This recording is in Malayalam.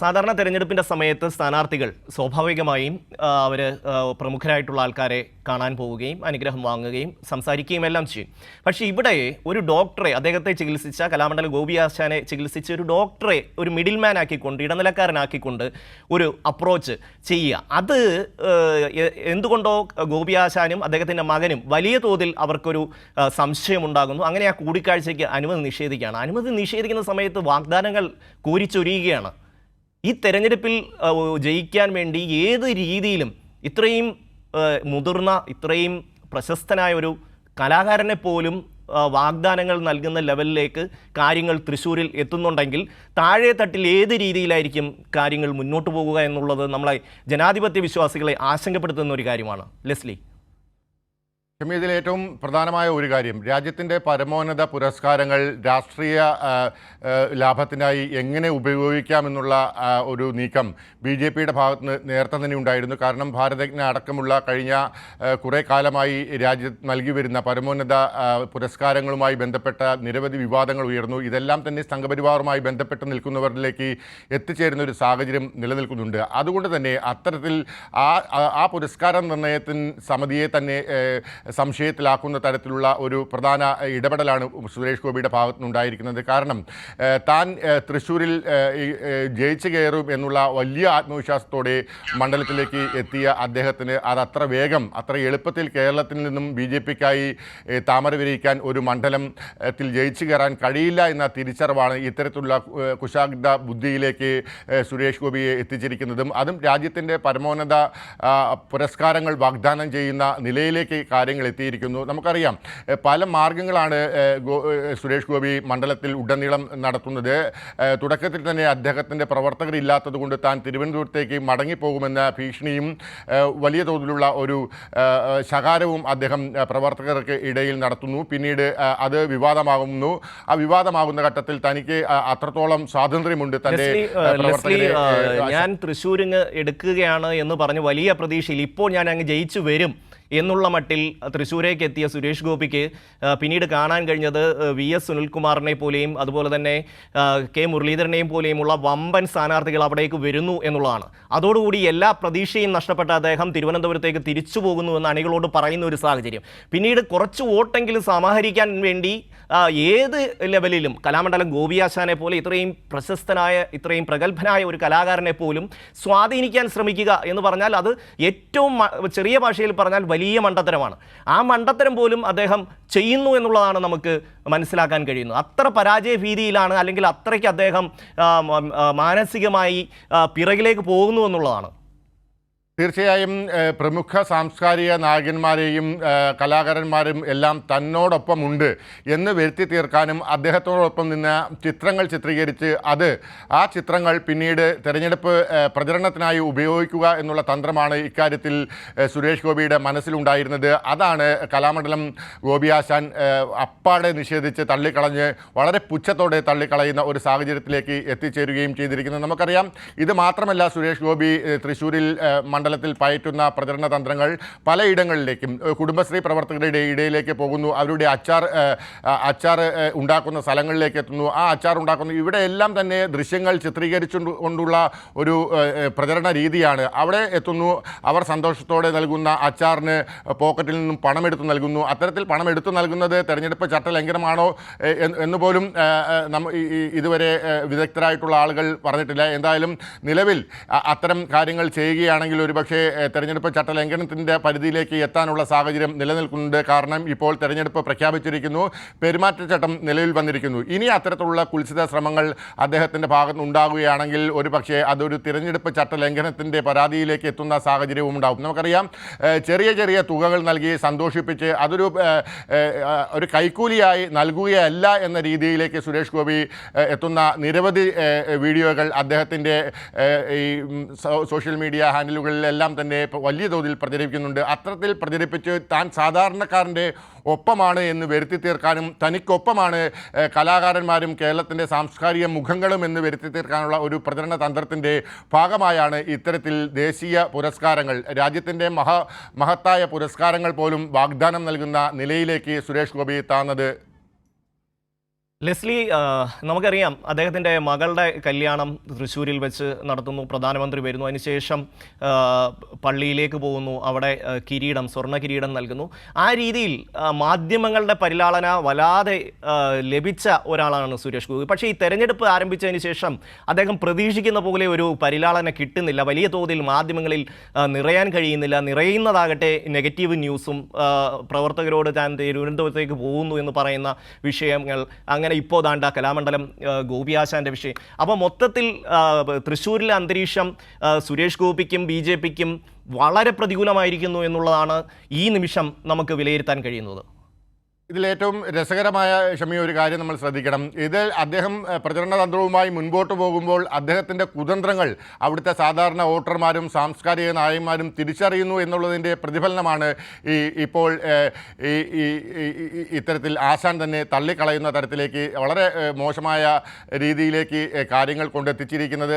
സാധാരണ തെരഞ്ഞെടുപ്പിന്റെ സമയത്ത് സ്ഥാനാർത്ഥികൾ സ്വാഭാവികമായും അവർ പ്രമുഖരായിട്ടുള്ള ആൾക്കാരെ കാണാൻ പോവുകയും അനുഗ്രഹം വാങ്ങുകയും സംസാരിക്കുകയും എല്ലാം ചെയ്യും. പക്ഷേ ഇവിടെ ഒരു ഡോക്ടറെ അദ്ദേഹത്തെ ചികിത്സിച്ച കലാമണ്ഡലം ഗോപി ആശാനെ ചികിത്സിച്ച ഒരു ഡോക്ടറെ ഒരു മിഡിൽ മാൻ ആക്കിക്കൊണ്ട് ഇടനിലക്കാരനാക്കിക്കൊണ്ട് ഒരു അപ്രോച്ച് ചെയ്യുക. അത് എന്തുകൊണ്ടോ ഗോപി ആശാനും അദ്ദേഹത്തിന്റെ മകനും വലിയ തോതിൽ അവർക്കൊരു സംശയമുണ്ടാകുന്നു. അങ്ങനെ ആ കൂടിക്കാഴ്ചയ്ക്ക് അനുമതി നിഷേധിക്കുകയാണ്. അനുമതി നിഷേധിക്കുന്ന സമയത്ത് വാഗ്ദാനങ്ങൾ കോരിച്ചൊരിയുകയാണ്. ഈ തെരഞ്ഞെടുപ്പിൽ ജയിക്കാൻ വേണ്ടി ഏത് രീതിയിലും ഇത്രയും മുതിർന്ന ഇത്രയും പ്രശസ്തനായ ഒരു കലാകാരനെ പോലും വാഗ്ദാനങ്ങൾ നൽകുന്ന ലെവലിലേക്ക് കാര്യങ്ങൾ തൃശ്ശൂരിൽ എത്തുന്നുണ്ടെങ്കിൽ താഴെ തട്ടിൽ ഏത് രീതിയിലായിരിക്കും കാര്യങ്ങൾ മുന്നോട്ട് പോകുക എന്നുള്ളത് നമ്മളെ ജനാധിപത്യ വിശ്വാസികളെ ആശങ്കപ്പെടുത്തുന്ന ഒരു കാര്യമാണ്. ലെസ്ലി. ഷമി ഇതിൽ ഏറ്റവും പ്രധാനമായ ഒരു കാര്യം രാജ്യത്തിന്റെ പരമോന്നത പുരസ്കാരങ്ങൾ രാഷ്ട്രീയ ലാഭത്തിനായി എങ്ങനെ ഉപയോഗിക്കാമെന്നുള്ള ഒരു നീക്കം ബി ജെ പിയുടെ ഭാഗത്ത് നേരത്തെ തന്നെ ഉണ്ടായിരുന്നു. കാരണം ഭാരതജ്ഞ അടക്കമുള്ള കഴിഞ്ഞ കുറേ കാലമായി രാജ്യത്ത് നൽകി വരുന്ന പരമോന്നത പുരസ്കാരങ്ങളുമായി ബന്ധപ്പെട്ട നിരവധി വിവാദങ്ങൾ ഉയർന്നു. ഇതെല്ലാം തന്നെ സംഘപരിവാറുമായി ബന്ധപ്പെട്ട് നിൽക്കുന്നവരിലേക്ക് എത്തിച്ചേരുന്ന ഒരു സാഹചര്യം നിലനിൽക്കുന്നുണ്ട്. അതുകൊണ്ട് തന്നെ അത്തരത്തിൽ ആ ആ- പുരസ്കാര നിർണയത്തിന് സമിതിയെ തന്നെ സംശയത്തിലാക്കുന്ന തരത്തിലുള്ള ഒരു പ്രധാന ഇടപെടലാണ് സുരേഷ് ഗോപിയുടെ ഭാഗത്തുനിന്നുണ്ടായിരിക്കുന്നത്. കാരണം താൻ തൃശ്ശൂരിൽ ജയിച്ചു കയറും എന്നുള്ള വലിയ ആത്മവിശ്വാസത്തോടെ മണ്ഡലത്തിലേക്ക് എത്തിയ അദ്ദേഹത്തിന് അത് അത്ര വേഗം അത്ര എളുപ്പത്തിൽ കേരളത്തിൽ നിന്നും ബി ജെ പിക്കായി താമര വിരിയിക്കാൻ ഒരു മണ്ഡലത്തിൽ ജയിച്ചു കയറാൻ കഴിയില്ല എന്ന തിരിച്ചറിവാണ് ഇത്തരത്തിലുള്ള കുശാഗ്ര ബുദ്ധിയിലേക്ക് സുരേഷ് ഗോപിയെ എത്തിച്ചിരിക്കുന്നതും. അതും രാജ്യത്തിന്റെ പരമോന്നത പുരസ്കാരങ്ങൾ വാഗ്ദാനം ചെയ്യുന്ന നിലയിലേക്ക് കാര്യങ്ങൾ എത്തിയിരിക്കുന്നു നമുക്കറിയാം പല മാർഗങ്ങളാണ് സുരേഷ് ഗോപി മണ്ഡലത്തിൽ ഉടനീളം നടത്തുന്നത്. തുടക്കത്തിൽ തന്നെ അദ്ദേഹത്തിന്റെ പ്രവർത്തകരില്ലാത്തത് കൊണ്ട് താൻ തിരുവനന്തപുരത്തേക്ക് മടങ്ങിപ്പോകുമെന്ന ഭീഷണിയും വലിയ തോതിലുള്ള ഒരു ശകാരവും അദ്ദേഹം പ്രവർത്തകർക്ക് ഇടയിൽ നടത്തുന്നു. പിന്നീട് അത് വിവാദമാകുന്നു. ആ വിവാദമാകുന്ന ഘട്ടത്തിൽ തനിക്ക് അത്രത്തോളം സ്വാതന്ത്ര്യമുണ്ട് തന്റെ ഞാൻ തൃശ്ശൂരിങ് എടുക്കുകയാണ് എന്ന് പറഞ്ഞ് വലിയ പ്രതീക്ഷയിൽ ഇപ്പോൾ ഞാൻ അങ്ങ് ജയിച്ചു വരും. എന്നുള്ള മട്ടിൽ തൃശ്ശൂരേക്ക് എത്തിയ സുരേഷ് ഗോപിക്ക് പിന്നീട് കാണാൻ കഴിഞ്ഞത് വി എസ് സുനിൽകുമാറിനെ പോലെയും അതുപോലെ തന്നെ കെ മുരളീധരനെയും പോലെയുമുള്ള വമ്പൻ സ്ഥാനാർത്ഥികൾ അവിടേക്ക് വരുന്നു എന്നുള്ളതാണ്. അതോടുകൂടി എല്ലാ പ്രതീക്ഷയും നഷ്ടപ്പെട്ട അദ്ദേഹം തിരുവനന്തപുരത്തേക്ക് തിരിച്ചു പോകുന്നു എന്ന് അണികളോട് പറയുന്ന ഒരു സാഹചര്യം. പിന്നീട് കുറച്ച് വോട്ടെങ്കിലും സമാഹരിക്കാൻ വേണ്ടി ഏത് ലെവലിലും കലാമണ്ഡലം ഗോപിയാശാനെ പോലെ ഇത്രയും പ്രശസ്തനായ ഇത്രയും പ്രഗത്ഭനായ ഒരു കലാകാരനെ പോലും സ്വാധീനിക്കാൻ ശ്രമിക്കുക എന്ന് പറഞ്ഞാൽ അത് ഏറ്റവും ചെറിയ ഭാഷയിൽ പറഞ്ഞാൽ വലിയ മണ്ടത്തരമാണ്. ആ മണ്ടത്തരം പോലും അദ്ദേഹം ചെയ്യുന്നു എന്നുള്ളതാണ് നമുക്ക് മനസ്സിലാക്കാൻ കഴിയുന്നത്. അത്ര പരാജയ ഭീതിയിലാണ് അല്ലെങ്കിൽ അത്രയ്ക്ക് അദ്ദേഹം മാനസികമായി പിറകിലേക്ക് പോകുന്നു എന്നുള്ളതാണ്. തീർച്ചയായും പ്രമുഖ സാംസ്കാരിക നായകന്മാരെയും കലാകാരന്മാരും എല്ലാം തന്നോടൊപ്പം ഉണ്ട് എന്ന് വരുത്തി തീർക്കാനും അദ്ദേഹത്തോടൊപ്പം നിന്ന് ചിത്രങ്ങൾ ചിത്രീകരിച്ച് അത് ആ ചിത്രങ്ങൾ പിന്നീട് തെരഞ്ഞെടുപ്പ് പ്രചരണത്തിനായി ഉപയോഗിക്കുക എന്നുള്ള തന്ത്രമാണ് ഇക്കാര്യത്തിൽ സുരേഷ് ഗോപിയുടെ മനസ്സിലുണ്ടായിരുന്നത്. അതാണ് കലാമണ്ഡലം ഗോപിയാശാൻ അപ്പാടെ നിഷേധിച്ച് തള്ളിക്കളഞ്ഞ് വളരെ പുച്ഛത്തോടെ തള്ളിക്കളയുന്ന ഒരു സാഹചര്യത്തിലേക്ക് എത്തിച്ചേരുകയും ചെയ്തിരിക്കുന്നത് നമുക്കറിയാം. ഇത് മാത്രമല്ല സുരേഷ് ഗോപി തൃശ്ശൂരിൽ ഏഹ്, മണ്ഡലത്തിൽ പയറ്റുന്ന പ്രചരണ തന്ത്രങ്ങൾ പലയിടങ്ങളിലേക്കും കുടുംബശ്രീ പ്രവർത്തകരുടെ ഇടയിലേക്ക് പോകുന്നു. അവരുടെ അച്ചാർ അച്ചാർ ഉണ്ടാക്കുന്ന സ്ഥലങ്ങളിലേക്ക് എത്തുന്നു. ആ അച്ചാർ ഉണ്ടാക്കുന്നു. ഇവിടെയെല്ലാം തന്നെ ദൃശ്യങ്ങൾ ചിത്രീകരിച്ചു കൊണ്ടുള്ള ഒരു പ്രചരണ രീതിയാണ്. അവിടെ എത്തുന്നു. അവർ സന്തോഷത്തോടെ നൽകുന്ന അച്ചാറിന് പോക്കറ്റിൽ നിന്നും പണമെടുത്തു നൽകുന്നു. അത്തരത്തിൽ പണം എടുത്തു നൽകുന്നത് തെരഞ്ഞെടുപ്പ് ചട്ടലംഘനമാണോ ലംഘനമാണോ എന്ന് ഇതുവരെ വിദഗ്ധരായിട്ടുള്ള ആളുകൾ പറഞ്ഞിട്ടില്ല. എന്തായാലും നിലവിൽ അത്തരം കാര്യങ്ങൾ ചെയ്യുകയാണെങ്കിൽ ഒരുപക്ഷെ തെരഞ്ഞെടുപ്പ് ചട്ടലംഘനത്തിന്റെ പരിധിയിലേക്ക് എത്താനുള്ള സാഹചര്യം നിലനിൽക്കുന്നുണ്ട്. കാരണം ഇപ്പോൾ തെരഞ്ഞെടുപ്പ് പ്രഖ്യാപിച്ചിരിക്കുന്നു. പെരുമാറ്റച്ചട്ടം നിലവിൽ വന്നിരിക്കുന്നു. ഇനി അത്തരത്തിലുള്ള കുൽസിത ശ്രമങ്ങൾ അദ്ദേഹത്തിന്റെ ഭാഗത്ത് ഉണ്ടാകുകയാണെങ്കിൽ ഒരുപക്ഷെ അതൊരു തിരഞ്ഞെടുപ്പ് ചട്ടലംഘനത്തിന്റെ പരാതിയിലേക്ക് എത്തുന്ന സാഹചര്യവും ഉണ്ടാകും നമുക്കറിയാം ചെറിയ ചെറിയ തുകകൾ നൽകി സന്തോഷിപ്പിച്ച് അതൊരു ഒരു കൈക്കൂലിയായി നൽകുകയല്ല എന്ന രീതിയിലേക്ക് സുരേഷ് ഗോപി എത്തുന്ന നിരവധി വീഡിയോകൾ അദ്ദേഹത്തിന്റെ ഈ സോഷ്യൽ മീഡിയ ഹാൻഡിലുകളിലെല്ലാം തന്നെ വലിയ തോതിൽ പ്രചരിപ്പിക്കുന്നുണ്ട്. അത്തരത്തിൽ പ്രചരിപ്പിച്ച് താൻ സാധാരണക്കാരന്റെ ഒപ്പമാണ് എന്ന് വരുത്തി തീർക്കാനും തനിക്കൊപ്പമാണ് കലാകാരന്മാരും കേരളത്തിന്റെ സാംസ്കാരിക മുഖങ്ങളും എന്ന് വരുത്തി തീർക്കാനുള്ള ഒരു പ്രചരണ തന്ത്രത്തിന്റെ ഭാഗമായാണ് ഇത്തരത്തിൽ ദേശീയ പുരസ്കാരങ്ങൾ. രാജ്യത്തിന്റെ മഹ മഹത്തായ പുരസ്കാരങ്ങൾ പോലും വാഗ്ദാനം നൽകുന്ന നിലയിലേക്ക് സുരേഷ് ഗോപി താന്നത് ലെസ്ലി നമുക്കറിയാം അദ്ദേഹത്തിന്റെ മകളുടെ കല്യാണം തൃശ്ശൂരിൽ വെച്ച് നടത്തുന്നു പ്രധാനമന്ത്രി വരുന്നു അതിനുശേഷം പള്ളിയിലേക്ക് പോകുന്നു അവിടെ കിരീടം സ്വർണ കിരീടം നൽകുന്നു. ആ രീതിയിൽ മാധ്യമങ്ങളുടെ പരിലാളന വല്ലാതെ ലഭിച്ച ഒരാളാണ് സുരേഷ് ഗോപി. പക്ഷേ ഈ തെരഞ്ഞെടുപ്പ് ആരംഭിച്ചതിന് ശേഷം അദ്ദേഹം പ്രതീക്ഷിക്കുന്ന പോലെ ഒരു പരിലാളന കിട്ടുന്നില്ല. വലിയ തോതിൽ മാധ്യമങ്ങളിൽ നിറയാൻ കഴിയുന്നില്ല. നിറയുന്നതാകട്ടെ നെഗറ്റീവ് ന്യൂസും പ്രവർത്തകരോട് താൻ തിരുവനന്തപുരത്തേക്ക് പോകുന്നു എന്ന് പറയുന്ന വിഷയങ്ങൾ അങ്ങനെ ഇപ്പോൾ ദാണ്ട കലാമണ്ഡലം ഗോപിയാശാന്റെ വിഷയം. അപ്പോൾ മൊത്തത്തിൽ തൃശ്ശൂരിലെ അന്തരീക്ഷം സുരേഷ് ഗോപിക്കും ബി ജെ പിക്കും വളരെ പ്രതികൂലമായിരിക്കുന്നു എന്നുള്ളതാണ് ഈ നിമിഷം നമുക്ക് വിലയിരുത്താൻ കഴിയുന്നത്. ഇതിലേറ്റവും രസകരമായ ഷമി ഒരു കാര്യം നമ്മൾ ശ്രദ്ധിക്കണം. ഇത് അദ്ദേഹം പ്രചരണ തന്ത്രവുമായി മുൻപോട്ട് പോകുമ്പോൾ അദ്ദേഹത്തിന്റെ കുതന്ത്രങ്ങൾ അവിടുത്തെ സാധാരണ വോട്ടർമാരും സാംസ്കാരിക നായന്മാരും തിരിച്ചറിയുന്നു എന്നുള്ളതിന്റെ പ്രതിഫലനമാണ് ഈ ഇപ്പോൾ ഈ- ഇത്തരത്തിൽ ആശാൻ തന്നെ തള്ളിക്കളയുന്ന തരത്തിലേക്ക് വളരെ മോശമായ രീതിയിലേക്ക് കാര്യങ്ങൾ കൊണ്ടെത്തിച്ചിരിക്കുന്നത്.